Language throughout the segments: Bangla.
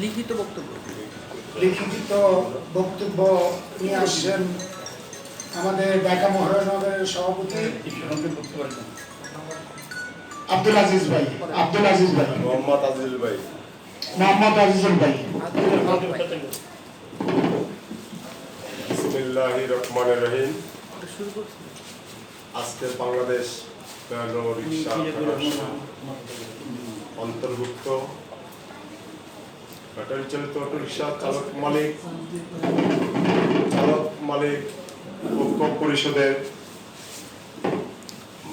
লিখিত বক্তব্য। লিখিত বক্তব্য নিয়ে আসছেন আমাদের ঢাকা মহানগরের সভাপতি আব্দুল আজিজ ভাই আব্দুল আজিজ ভাই। মোহাম্মদ আজিল ভাই। মোহাম্মদ আজিজুল ভাই। বিসমিল্লাহির রহমানির রহিম। আজকে বাংলাদেশ অন্তর্ভুক্ত ব্যাটারি চালিত অটো রিক্সা, চালক মালিক চালক মালিক ঐক্য পরিষদের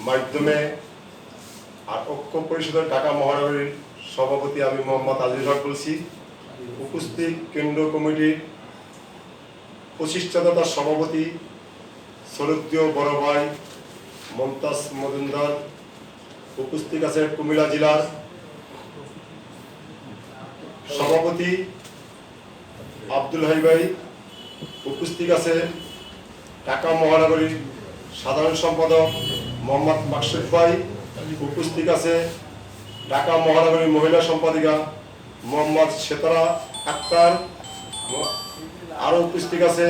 মাধ্যমে আর ঐক্য পরিষদের ঢাকা মহানগরীর সভাপতি আমি মোহাম্মদ আজিজ হক বলছি। উপস্থিত কেন্দ্র কমিটির প্রতিষ্ঠাতার সভাপতি শরদীয় বড় ভাই মমতাজ মজুমদার। উপস্থিত আছে কুমিল্লা জেলার সভাপতি আব্দুল হাই ভাই উপস্থিত আছে ঢাকা মহানগরীর সাধারণ সম্পাদক মোহাম্মদ মাকসুদ ভাই উপস্থিত আছে ঢাকা মহানগরীর মহিলা সম্পাদিকা মোহাম্মদ সেতারা আক্তার। আরও উপস্থিত আছে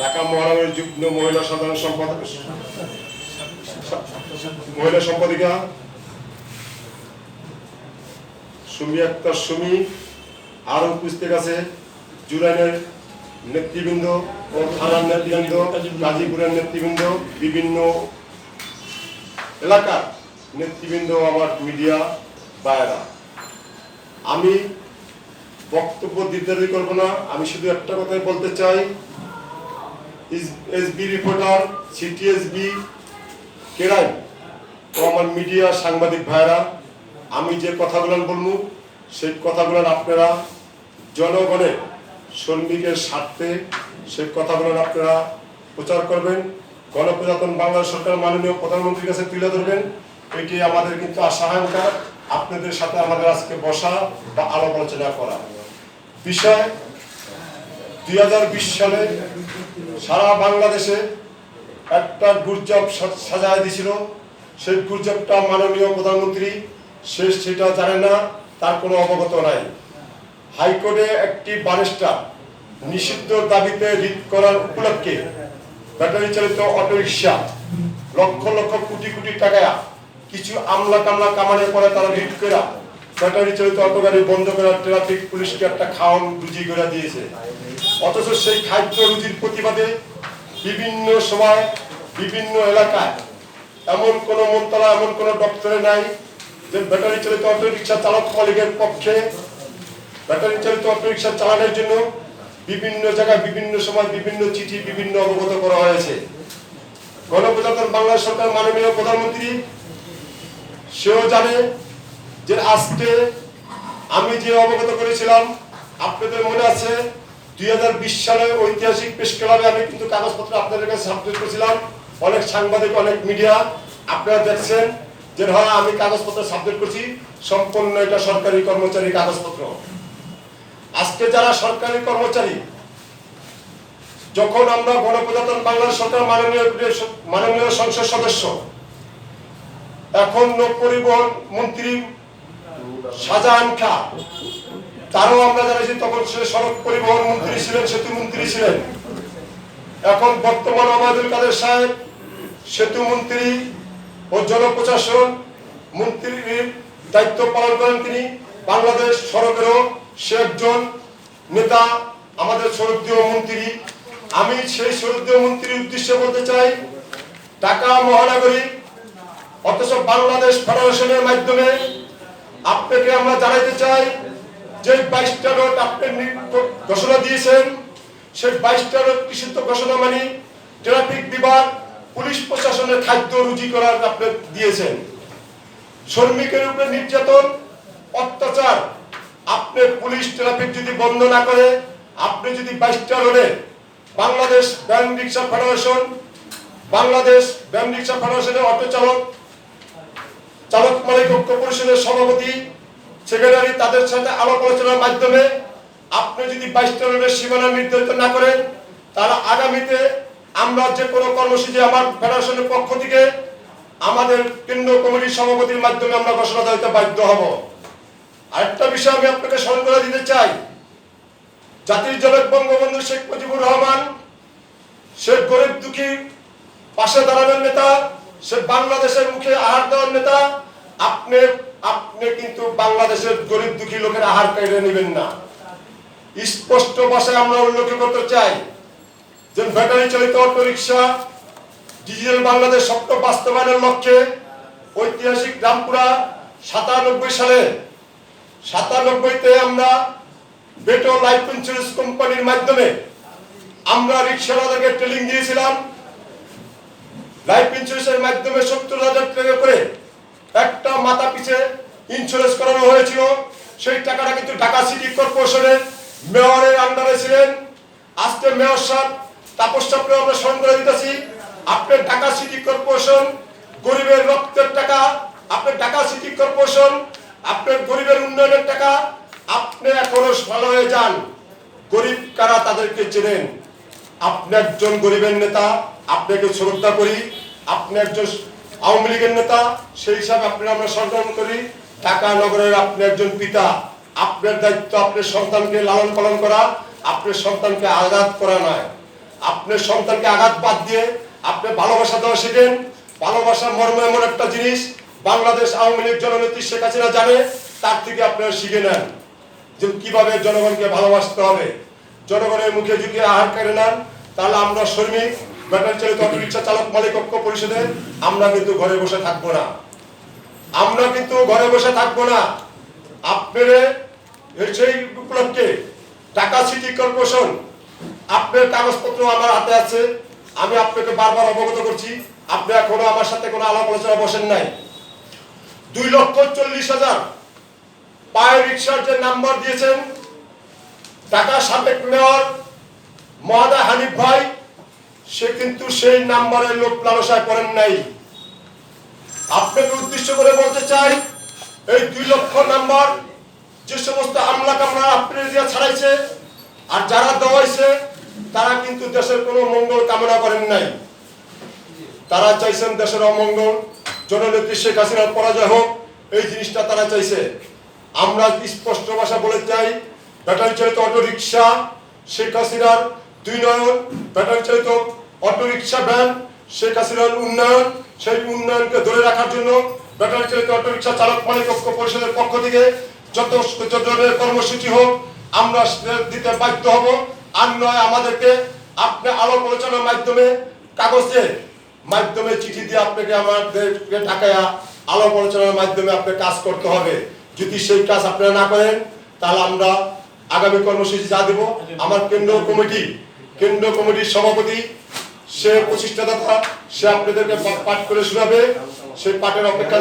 ঢাকা মহানগরীর যুগ্ম মহিলা সাধারণ সম্পাদক মহিলা সম্পাদিকা সুমি আক্তার সুমি। আরও উপস্থিত আছে জুরাইনের নেতৃবৃন্দ ও থানার নেতৃবৃন্দ, গাজীপুরের নেতৃবৃন্দ, বিভিন্ন এলাকার নেতৃবৃন্দ, আমার মিডিয়া বায়রা আমি বক্তব্য দীর্ঘায়িত করব না, আমি শুধু একটা কথাই বলতে চাই। এসবি রিপোর্টার, সিটিএসবি, কেরাই ও আমার মিডিয়া সাংবাদিক ভাইরা আমি যে কথাগুলো বলব, সেই কথাগুলো আপনারা জনগণের শ্রমিকের স্বার্থে সেই কথাগুলো আপনারা প্রচার করবেন। গণপ্রজাতন বাংলা সরকার মাননীয় প্রধানমন্ত্রীর কাছে তুলে ধরবেন। এটি আমাদের কিন্তু আশা আকাঙ্ক্ষা আপনাদের সাথে আমাদের আজকে বসা বা আলাপ আলোচনা করা। বিষয়, দুই হাজার বিশ সালে সারা বাংলাদেশে একটা গুরজব সাজায় দিছিল। সেই গুরজবটা মাননীয় প্রধানমন্ত্রী, সে সেটা জানে না, তার কোনো অবগত নাই। হাইকোর্টে একটি বারিস্টার নিষিদ্ধ দাবিতে রিট করার উপলক্ষে ব্যাটারি চালিত অটোরিকশা লক্ষ লক্ষ কোটি কোটি টাকা কিছু আমলা কামলা কামানের পরে তারা রিট করা ব্যাটারি চালিত অটো গাড়ি বন্ধ করা ট্রাফিক পুলিশকে একটা খাওয়ান রুজি করে দিয়েছে। অথচ সেই খাদ্য রুজির প্রতিবাদে বিভিন্ন সময় বিভিন্ন এলাকায় এমন কোন মন্ত্রণালয়, এমন কোন দপ্তরে নাই যে ব্যাটারি চালিত অটো রিক্সা চালক মালিকের পক্ষে ব্যাটারি চালিত অটো রিক্সা চালানোর জন্য বিভিন্ন জায়গায়, বিভিন্ন সময় বিভিন্ন চিঠি, বিভিন্ন অবগত করা হয়েছে। গণপ্রজাতন্ত্র বাংলা সরকার মাননীয় প্রধানমন্ত্রী, সেও জানে যে আজকে আমি যে অবগত করেছিলাম, আপনাদের মনে আছে, দুই হাজার বিশ সালে ঐতিহাসিক প্রেস ক্লাবে আমি কিন্তু কাগজপত্র আপনাদের কাছে সাবমিট করেছিলাম। অনেক সাংবাদিক, অনেক মিডিয়া, আপনারা দেখছেন যে হ্যাঁ আমি কাগজপত্র সাবমিট করছি। সম্পূর্ণ এটা সরকারি কর্মচারী কাগজপত্র। আজকে যারা সরকারি কর্মচারী, যখন আমরা গণপ্রজাতন্ত্র বাংলাদেশ সরকার মাননীয় মাননীয় সংসদ সদস্য, এখন নৌ পরিবহন মন্ত্রী শাহজাহান খা, তারও আমরা জানাইছি তখন সে সড়ক পরিবহন মন্ত্রী ছিলেন, সেতু মন্ত্রী ছিলেন। এখন বর্তমান ওবায়দুল কাদের সাহেব, সেতু মন্ত্রী ও জনপ্রশাসন মন্ত্রীর দায়িত্ব পালন করেন তিনি। বাংলাদেশ সড়কেরও সে একজন নেতা, আমাদের সড়কীয় মন্ত্রী। আমি সেই সড়কীয় মন্ত্রীর উদ্দেশ্যে বলতে চাই, ঢাকা মহানগরী, অথচ বাংলাদেশ ফেডারেশনের মাধ্যমে আপনাকে আমরা জানাইতে চাই, যে বাইশটা নোট আপনি ঘোষণা দিয়েছেন, সেই বাইশটা নোট নিষিদ্ধ ঘোষণা মানে ট্রাফিক বিভাগ, পুলিশ প্রশাসনের খাদ্য রুজি করার আপনি দিয়েছেন। শ্রমিকের উপরে নির্যাতন, অত্যাচার আপনি পুলিশ ট্রাফিক যদি বন্ধ না করে, আপনি যদি বাইশটা রোডে Bangladesh van rickshaw federation, Bangladesh van rickshaw ফেডারেশনের অটো চালক চালক মালিক ঐক্য পরিষদের সভাপতি সেক্রেটারি তাদের সাথে আলাপ আলোচনার মাধ্যমে আপনি যদি বাইশটা রোডের সীমানা নির্ধারিত না করেন তারা আগামীতে আমরা যে কোনো কর্মসূচি আমার ফেডারেশনের পক্ষ থেকে আমাদের কেন্দ্র কমিটির সভাপতির মাধ্যমে আমরা ঘোষণা দিতে বাধ্য হব। আরেকটা বিষয় আমি আপনাকে স্মরণ করে দিতে চাই। জাতির জনক বঙ্গবন্ধু শেখ মুজিবুর রহমান সে গরিব দুঃখী পাশে দাঁড়ানোর নেতা সে বাংলাদেশের মুখে আহার দেওয়ার নেতা, আপনি আপনি কিন্তু বাংলাদেশের গরিব দুঃখী লোকের আহার কেড়ে নেবেন না। স্পষ্ট ভাষায় আমরা উল্লেখ করতে চাই যে ব্যাটারি চালিত অটো রিক্সা ডিজিটাল বাংলাদেশ স্বপ্ন বাস্তবায়নের লক্ষ্যে ঐতিহাসিক রামপুরা সাতানব্বই সালে সাতানব্বইতে আমরা বেটো লাইফ ইন্স্যুরেন্স কোম্পানির মাধ্যমে আমরা রিক্সাওয়ালাদেরকে ট্রেনিং দিয়েছিলাম লাইফ ইন্স্যুরেন্সের মাধ্যমে সত্তর হাজার টাকা করে একটা মাথা পিছে ইন্স্যুরেন্স করানো হয়েছিল। সেই টাকাটা কিন্তু ঢাকা সিটি কর্পোরেশনের মেয়রের আন্ডারে ছিলেন। আজকে মেয়র সাহেব তাপস সাহেবকে আমরা স্মরণ করে দিতেছি। আপনার ঢাকা সিটি কর্পোরেশন গরিবের রক্তের টাকা আপনার ঢাকা সিটি কর্পোরেশন আপনার গরিবের উন্নয়নের টাকা আপনি এখনও ভালো হয়ে যান। গরিব কারা তাদেরকে চেনেন? আপনি একজন গরিবের নেতা আপনাকে শ্রদ্ধা করি, আপনি একজন আওয়ামী লীগের নেতা, সেই হিসাবে আপনি আমরা সম্মান করি। ঢাকা নগরের আপনি একজন পিতা, আপনার দায়িত্ব আপনার সন্তানকে লালন পালন করা, আপনার সন্তানকে আঘাত করা নয়। আপনার সন্তানকে আঘাত বাদ দিয়ে আপনি ভালোবাসা দেওয়া শিখেন। ভালোবাসা মর্ম এমন একটা জিনিস বাংলাদেশ আওয়ামী লীগ জননেত্রী শেখ হাসিনা জানে, তার থেকে আপনারা শিখে নেন যে কীভাবে জনগণকে ভালোবাসতে হবে। জনগণের মুখে যদি আহার কেড়ে নেন, তাহলে আমরা শ্রমিক, ব্যাটারি চালিত রিক্সা চালক মালিক ঐক্য পরিষদে আমরা কিন্তু ঘরে বসে থাকব না। আমরা কিন্তু ঘরে বসে থাকব না। আপনারে সেই উপলক্ষে ঢাকা সিটি কর্পোরেশন, আপনার কাগজপত্র আমার হাতে আছে, আমি আপনাকে বারবার অবগত করছি, আপনি এখনও আমার সাথে কোনো আলাপ আলোচনা বসেন নাই। দুই লক্ষ চল্লিশ হাজার। পায়ে রিক্সার যে নাম্বার দিয়েছেন, ঢাকা সাবেক মেয়র মহাদা হানিফ ভাই, সে কিন্তু সেই নাম্বারে লোক লালসায় করেন নাই। আপনাকে উদ্দেশ্য করে বলতে চাই, এই দুই লক্ষ নাম্বার যে সমস্ত আমলা কামলা আপনার দিয়া ছাড়াইছে, আর যারা দেওয়াইছে তারা কিন্তু দেশের কোনো মঙ্গল কামনা করেন নাই। তারা চাইছেন দেশের অমঙ্গল। জননেত্রী শেখ হাসিনার পরাজয় হোক, এই জিনিসটা তারা চাইছে। আমরা স্পষ্ট ভাষা বলে চাই, ব্যাটারি চালিত অটো রিক্সা শেখ হাসিনার দুই নয়ন, ব্যাটারি চালিত অটো রিক্সা ভ্যান, শেখ হাসিনার উন্নয়ন, সেই উন্নয়নকে ধরে রাখার জন্য ব্যাটারি চালিত অটো রিক্সা চালক মালিক ঐক্য পরিষদের পক্ষ থেকে যত ধরনের কর্মসূচি হোক, আমরা দিতে বাধ্য হব। আর নয় আমাদেরকে আপনি আলোক আলোচনার মাধ্যমে কাগজে মাধ্যমে চিঠি দিয়ে আপনাকে আমাদেরকে টাকায় আলোপ আলোচনার মাধ্যমে আপনাকে কাজ করতে হবে। যদি সেই কাজ আপনারা না করেন, তাহলে আমরা আগামী কর্মসূচি যা দেব, আমার কেন্দ্র কমিটি, কেন্দ্র কমিটির সভাপতি, সে প্রতিষ্ঠাতা, সে আপনাদেরকে পাঠ করে শোনাবে সেই পাঠের অপেক্ষা